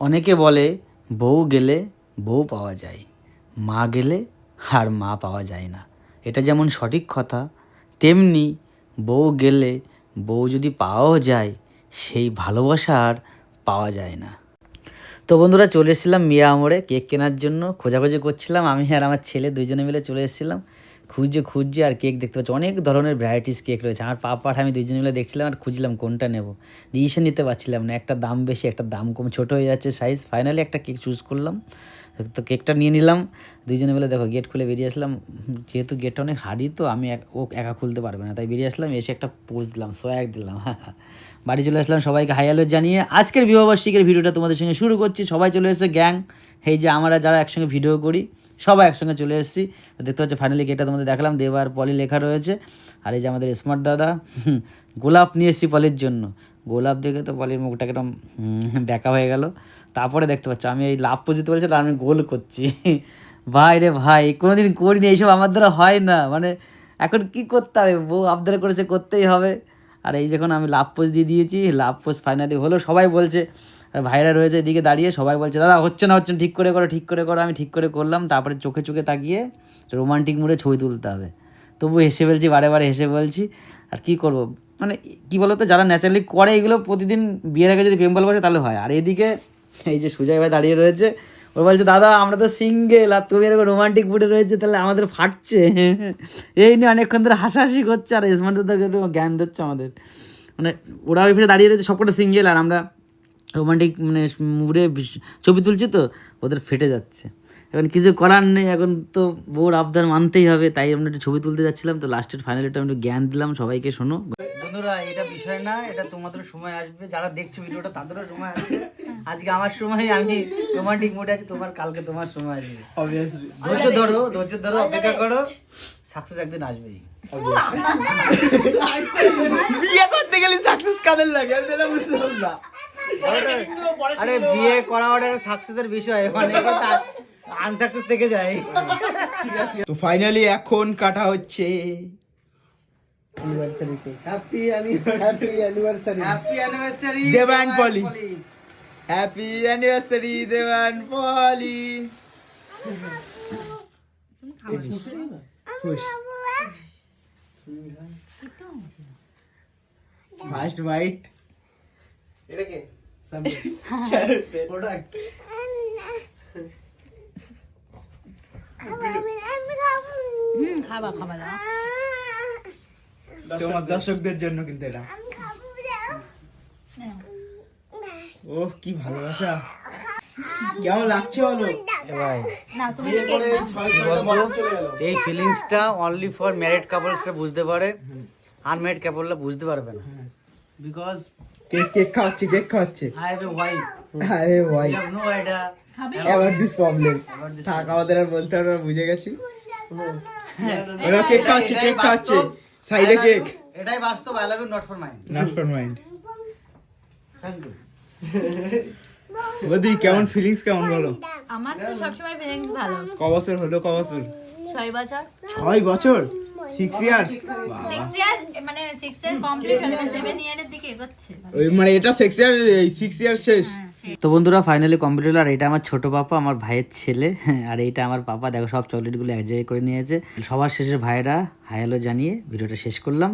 অনেকে বলে, বউ গেলে বউ পাওয়া যায়, মা গেলে আর মা পাওয়া যায় না। এটা যেমন সঠিক কথা, তেমনি বউ গেলে বউ যদি পাওয়াও যায়, সেই ভালোবাসা আর পাওয়া যায় না। তো বন্ধুরা, চলে এসেছিলাম মিয়া আমরে। কেক কেনার জন্য খোঁজাখুঁজি করছিলাম। আমি আর আমার ছেলে দুজনে মিলে চলে এসেছিলাম। খুঁজে খুঁজছে আর কেক দেখতে পাচ্ছি। অনেক ধরনের ভ্যারাইটিস কেক রয়েছে। আমার পাপা আমি দুইজনে মিলে দেখছিলাম আর খুঁজলাম কোনটা নেব। ডিসিশন নিতে পারছিলাম না। একটা দাম বেশি, একটা দাম কম। ছোট হয়ে যাচ্ছে সাইজ ফাইনালি একটা কেক চুজ করলাম। তো কেকটা নিয়ে নিলাম। দুইজনে মিলে দেখো গেট খুলে বেরিয়ে আসলাম। যেহেতু গেটটা অনেক হাড়ি তো আমি ও একা খুলতে পারবে না। তাই বেরিয়ে আসলাম, এসে একটা পোজ দিলাম সোয়াগ দিলাম। বাড়ি চলে আসলাম সবাইকে হাই হ্যালো জানিয়ে। আজকের বিবাহবার্ষিকের ভিডিওটা তোমাদের সঙ্গে শুরু করছি। সবাই চলে এসেছে গ্যাং এই যে আমরা যারা একসঙ্গে ভিডিও করি, সবাই একসঙ্গে চলে এসেছি। দেখতে পাচ্ছি ফাইনালি গেটটা তোমাদের দেখালাম। দেবার পলি লেখা রয়েছে। আর এই যে আমাদের স্মার্ট দাদা গোলাপ নিয়ে এসেছি পলির জন্য। গোলাপ দেখে তো পলির মুখটা কেরম ব্যাকা হয়ে গেল। তারপরে দেখতে পাচ্ছ, আমি এই লাভ পজিতে বলছি আমি গোল করছি। ভাই রে ভাই, কোনোদিন করিনি, এইসব আমার দ্বারা হয় না। মানে এখন কি করতে হবে? বউ আবদার করেছে, করতেই হবে। আর এই যখন আমি লাভ পোজ দিয়ে দিয়েছি লাভ পোস্ট ফাইনালি হলো, সবাই বলছে আর ভাইরা রয়েছে এদিকে দাঁড়িয়ে, সবাই বলছে, দাদা, হচ্ছে না হচ্ছে না, ঠিক করে করো, ঠিক করে করো, আমি ঠিক করে করলাম। তারপরে চোখে চোখে তাকিয়ে রোমান্টিক মুডে ছবি তুলতে হবে। তবু হেসে বলছি বারে বারে হেসে বলছি, আর কি করব? মানে কি বলতো, যারা ন্যাচারালি করে এগুলো প্রতিদিন বিয়ের আগে যদি প্রেম ভালোবাসে, তাহলে হয়। আর এদিকে এই যে সুজয় ভাই দাঁড়িয়ে রয়েছে ও বলছে, দাদা, আমরা তো সিঙ্গেল আর তুমি এরকম রোমান্টিক মুডে রয়েছে, তাহলে আমাদের ফাটছে। এই নিয়ে অনেকক্ষণ ধরে হাসাহাসি করছে আর তো জ্ঞান দিচ্ছে আমাদের। মানে ওরা ওই ফিরে দাঁড়িয়ে রয়েছে, সবকটা সিঙ্গেল আর আমরা রোমান্টিক মানে মুডে ছবি তুলছি তো ওদের ফেটে যাচ্ছে। এখন কিছু করার নেই এখন তো বউর আবদার মানতেই হবে তাই আমরা একটু ছবি তুলতে যাচ্ছিলাম তো লাস্টের ফাইনাল একটু আমি একটু জ্ঞান দিলাম সবাইকে শোনো। বন্ধুরা এটা বিষয় না এটা তোমাদের সময় আসবে যারা দেখছ ভিডিওটা তাদেরও সময় আসবে। আজকে আমার সময় আমি রোমান্টিক মুডে আছি তোমার কালকে তোমার সময় আসবে। অবভিয়াসলি ধৈর্য ধরো ধৈর্য ধরো অপেক্ষা করো। সাকসেস একদিন আসবেই। বিয়ে করতে গেলে সাকসেস কাদের লাগে? আমি সেটা বুঝলাম না। আরে বিয়ে করা ওটা সাকসেসের বিষয় মানে আনসাকসেস থেকে যায়। তো ফাইনালি এখন কাটা হচ্ছে। Happy anniversary happy anniversary Deban Poli. Happy anniversary Poli first bite এটা কে? প্রোডাক্ট হুম খাবা খাবা দাও। তোমার দর্শকদের জন্য কিন্তু এটা। ও কি ভালোবাসা। কেমন লাগছে বলো? ভাই। না তুমি কেক নাও। এই ফিলিংসটা অনলি ফর ম্যারিড কাপলসরা বুঝতে পারে। আনম্যারিড কাপলরা বুঝতে পারবে না। বিকজ কেক কেক খাওয়াচ্ছে কেক খাওয়াচ্ছে। আই হ্যাভ এ ওয়াইফ আরে ভাই আই হ্যাভ নো আইডিয়া খাবে? এবার দিস প্রবলেম থাক আমাদের আর বলতে হবে না, বুঝে গেছি। ওরা কেক খাওয়াচ্ছে কেক খাওয়াচ্ছে। সাইডে কেক। এটাই বাস্তব I love you not for mind not for mind thank you বদি কেমন ফিলিংস কেমন বলো? আমার তো সবসময় ফিলিংস ভালো। ক বছর হলো ক বছর? ছয় বছর। ছয় বছর? সিক্স ইয়ার্স মানে সিক্স ইয়ার কমপ্লিট হলো সেভেন ইয়ারের দিকে এগোচ্ছে। ওই মানে এটা সিক্স ইয়ার সিক্স ইয়ার শেষ। তো বন্ধুরা ফাইনালি কমপ্লিট হলো। আর এটা আমার ছোট পাপা আমার ভাইয়ের ছেলে আর এইটা আমার পাপা। দেখো সব চকলেটগুলো এক জায়গায় করে নিয়েছে। সবার শেষে ভাইয়েরা হায়ালো জানিয়ে ভিডিওটা শেষ করলাম।